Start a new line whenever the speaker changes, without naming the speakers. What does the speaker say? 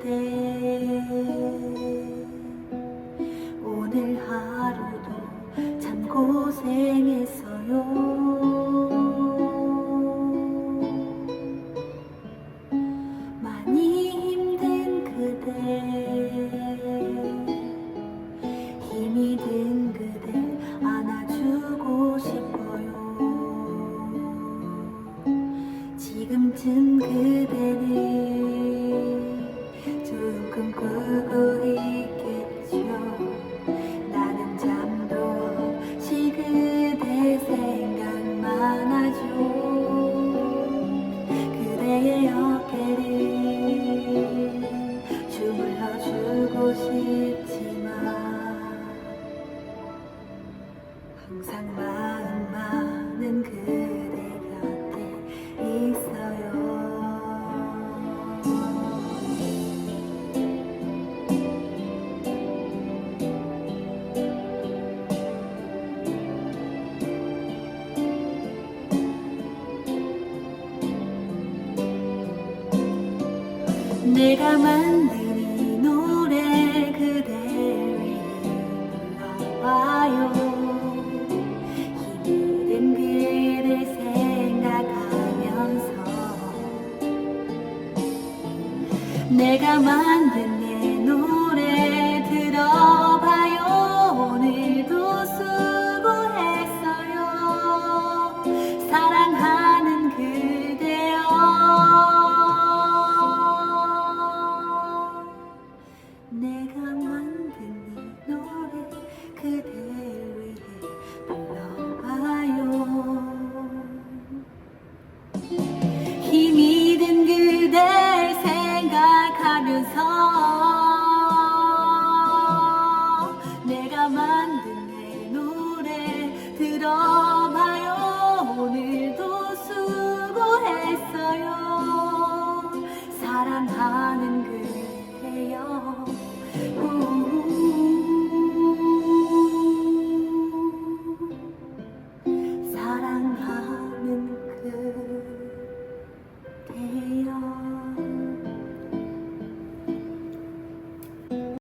때 오늘 하루도 참 고생했어요. 많이 힘든 그대 힘이 든 그대 안아주고 싶어요. 지금쯤 그대는 항상 마음만은 그대 곁에 있어요. 내가 만든 내가 만든 들으면서 내가 만든 내 노래 들어봐요. 오늘도 수고했어요. 사랑하는 그대여. 사랑하는 그대여.